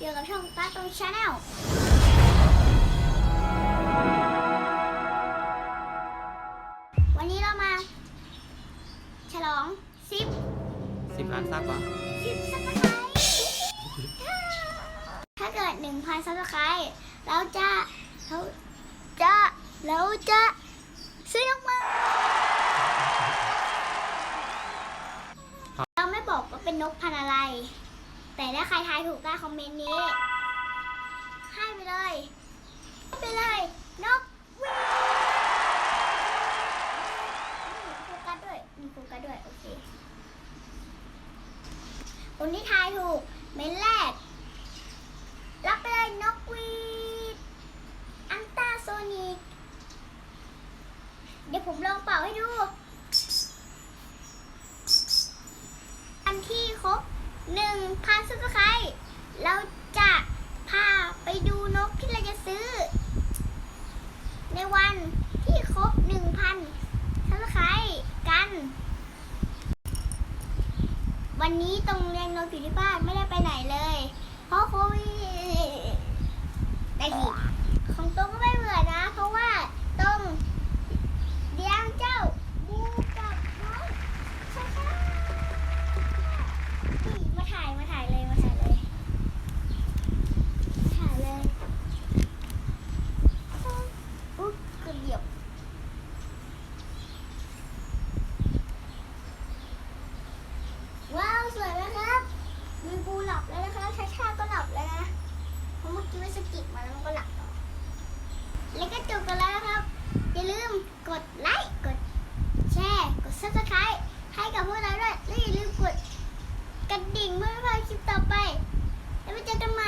อยู่กับช่องตาตรงชาแนลวันนี้เรามา ฉลองซิปสิบล้านซับเหรอซิปซับสไครต์ถ้าเกิดหนึ่งพันซับสไครต์เราจะเราจะเราจะซื้อนกมาเราไม่บอกว่าเป็นนกพันธุ์อะไร แต่ถ้าใครทายถูกใต้คอมเมนต์นี้ ให้ไปเลย ไปเลย นกหวีดนี่โฟกัสด้วยมีโฟกัสด้วย โอเค คนที่ทายถูก เมนแรก รับไปเลยนกหวีดอันตาโซนิก เดี๋ยวผมลองเป่าให้ดู อันที่ครบหนึ่ง พันซับสไครต์เราจะพาไปดูนกที่เราจะซื้อ ในวันที่ครบหนึ่งพันซับสไครต์กัน วันนี้ตรงเรียนนกอยู่ที่บ้านไม่ได้ไปไหนเลย เพราะโควิดแต่ของตรงก็ไม่เหมือนนะ เพราะว่าตรงเลี้ยงเจ้าบูกับน้องใช่ค่ะ นี่มาถ่ายมาถ่ายเลยมาถ่ายเลยมาถ่ายเลยอุ๊บกระเดียบว้าวสวยไหมครับ มีปูหลับแล้วนะคะชาชาก็หลับแล้วนะเพราะเมื่อกี้มันสะกิดมาแล้วมันก็หลับต่อแล้วก็จบกันแล้วนะครับ อย่าลืมกดไลค์กดแชร์กด subscribe ให้กับพวกเราด้วยและอย่าลืมกดกระดิ่งเพื่อไม่พลาดคลิปต่อไป แล้วไปเจอกันใหม่